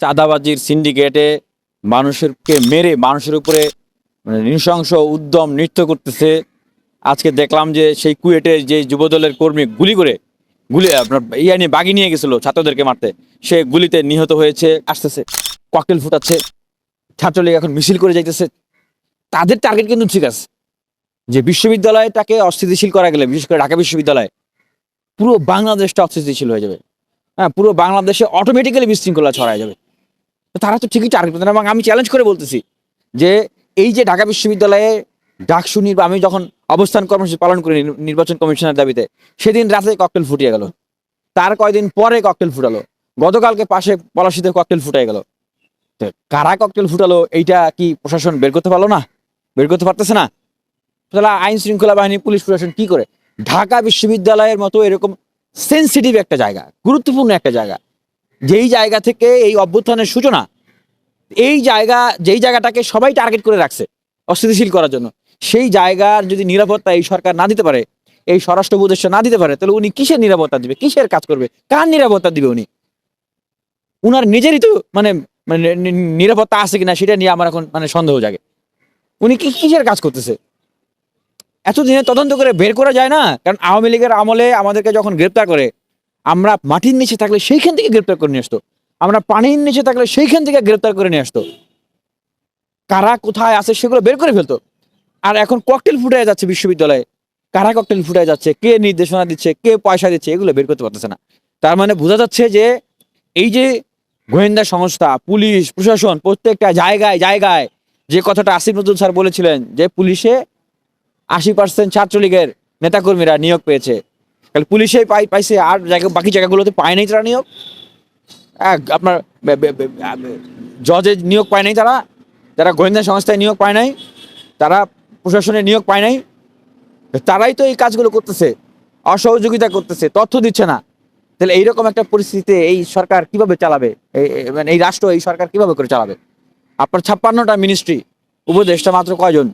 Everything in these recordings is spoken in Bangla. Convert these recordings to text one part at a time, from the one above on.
চাঁদাবাজির সিন্ডিকেটে মানুষেরকে মেরে, মানুষের উপরে মানে নৃশংস উদ্যম, নৃত্য করতেছে। আজকে দেখলাম যে সেই কুয়েটের যে যুবদলের কর্মী গুলি করে, গুলি, আপনার ইয়া নিয়ে বাগি নিয়ে গেছিল ছাত্রদেরকে মারতে। সে গুলিতে নিহত হয়েছে, আসতেছে ককটেল ফুটাচ্ছে, ছাত্রলীগ এখন মিছিল করে যাইতেছে। তাদের টার্গেট কিন্তু ঠিক আছে। যে বিশ্ববিদ্যালয়টাকে অস্থিতিশীল করা গেলে, বিশেষ করে ঢাকা বিশ্ববিদ্যালয়, পুরো বাংলাদেশটা অস্থিতিশীল হয়ে যাবে। হ্যাঁ পুরো বাংলাদেশে অটোমেটিক্যালি বিশৃঙ্খলা ছড়ায় যাবে। তারা তো ঠিকই টার্গেট এবং আমি চ্যালেঞ্জ করে বলতেছি যে এই যে ঢাকা বিশ্ববিদ্যালয়ে ডাকসু নির্বা, আমি যখন অবস্থান কর্মসূচি পালন করি নির- নির্বাচন কমিশনের দাবিতে, সেদিন রাতে ককটেল ফুটিয়ে গেল। তার কয়দিন পরে ককটেল ফুটালো। গতকালকে পাশে পলাশিতে ককটেল ফুটাই গেল। কারা ককটেল ফুটালো, এইটা কি প্রশাসন বের করতে পারল না? বের করতে পারতেছে না? তাহলে আইন শৃঙ্খলা বাহিনী, পুলিশ প্রশাসন কি করে? ঢাকা বিশ্ববিদ্যালয়ের মতো এরকম সেন্সিটিভ একটা জায়গা, গুরুত্বপূর্ণ একটা জায়গা যেই জায়গা থেকে এই অভ্যুত্থানের সূচনা, এই জায়গা, যেই জায়গাটাকে সবাই টার্গেট করে রাখছে অস্থিতিশীল করার জন্য, সেই জায়গার যদি নিরাপত্তা এই সরকার না দিতে পারে, এই স্বরাষ্ট্র উপদেষ্টা না দিতে পারে, তাহলে উনি কিসের নিরাপত্তা দিবে, কিসের কাজ করবে, কার নিরাপত্তা দিবে উনি? উনার নিজেরই তো মানে মানে নিরাপত্তা আছে কিনা সেটা নিয়ে আমার এখন মানে সন্দেহ জাগে। উনি কি কিসের কাজ করতেছে? এতদিনে তদন্ত করে বের করা যায় না, কারণ আওয়ামী লীগের আমলে আমাদেরকে যখন গ্রেপ্তার করে আমরা মাটির নিচে থাকলে সেইখান থেকে গ্রেপ্তার করে নিয়ে আসতো। আমরা পানির নিচে থাকলে সেইখান থেকে গ্রেপ্তার করে নিয়ে আসতো। কারা কোথায় আছে সেগুলো বের করে ফেলতো। আর এখন ককটেল ফুটে যাচ্ছে বিশ্ববিদ্যালয়ে। কারা ককটেল ফুটে যাচ্ছে? কে নির্দেশনা দিচ্ছে? কে পয়সা দিচ্ছে? এগুলো বের করতে পারতেছে না। তার মানে বোঝা যাচ্ছে যে এই যে গোয়েন্দা সংস্থা, পুলিশ, প্রশাসন প্রত্যেকটা জায়গায় জায়গায় যে কথাটা আসিফ নজরুল স্যার বলেছিলেন যে পুলিশে আশি পার্সেন্ট ছাত্রলীগের নেতাকর্মীরা নিয়োগ পেয়েছে। তাহলে পুলিশে পাই পাইছে আর জায়গা বাকি জায়গাগুলোতে পায় নাই তারা নিয়োগ? এক, আপনার জজে নিয়োগ পায় নাই তারা যারা গোয়েন্দা সংস্থায় নিয়োগ পায় নাই তারা প্রশাসনে নিয়োগ পায় নাই তারাই তো এই কাজগুলো করতেছে অসহযোগিতা করতেছে তথ্য দিচ্ছে না। তাহলে এইরকম একটা পরিস্থিতিতে এই সরকার কীভাবে চালাবে? মানে এই রাষ্ট্র এই সরকার কীভাবে করে চালাবে? আপনার ছাপ্পান্নটা মিনিস্ট্রি উপদেষ্টা মাত্র কয়জন?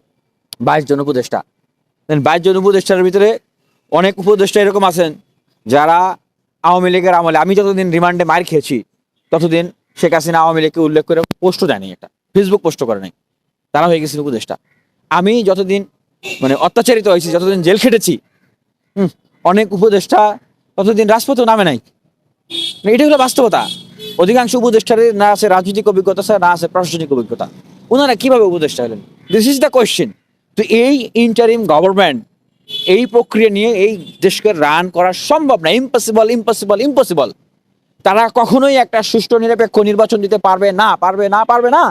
বাইশ জন উপদেষ্টা। বাইশ জন উপদেষ্টার ভিতরে অনেক উপদেষ্টা এরকম আছেন যারা আওয়ামী লীগের আমলে আমি যতদিন রিমান্ডে মার খেয়েছি ততদিন শেখ হাসিনা আওয়ামী লীগকে উল্লেখ করে পোস্টও দেয়নি এটা ফেসবুক পোস্টও করে নাই। তারা হয়ে গেছিল উপদেষ্টা। আমি যতদিন মানে অত্যাচারিত হয়েছি যতদিন জেল খেটেছি হুম, অনেক উপদেষ্টা ততদিন রাজপথেও নামে নাই। মানে এটা হলো বাস্তবতা। অধিকাংশ উপদেষ্টার না আছে রাজনৈতিক অভিজ্ঞতা না আছে প্রশাসনিক অভিজ্ঞতা। ওনারা কীভাবে উপদেষ্টা হলেন? দিস ইজ দ্য কোয়েশ্চেন তো এই ইন্টারিম গভর্নমেন্ট এই প্রক্রিয়া নিয়ে এই দেশকে রান করা সম্ভব না। ইম্পসিবল ইম্পসিবল ইম্পসিবল তারা কখনোই একটা সুষ্ঠু, নিরপেক্ষ নির্বাচন দিতে পারবে না পারবে না পারবে না।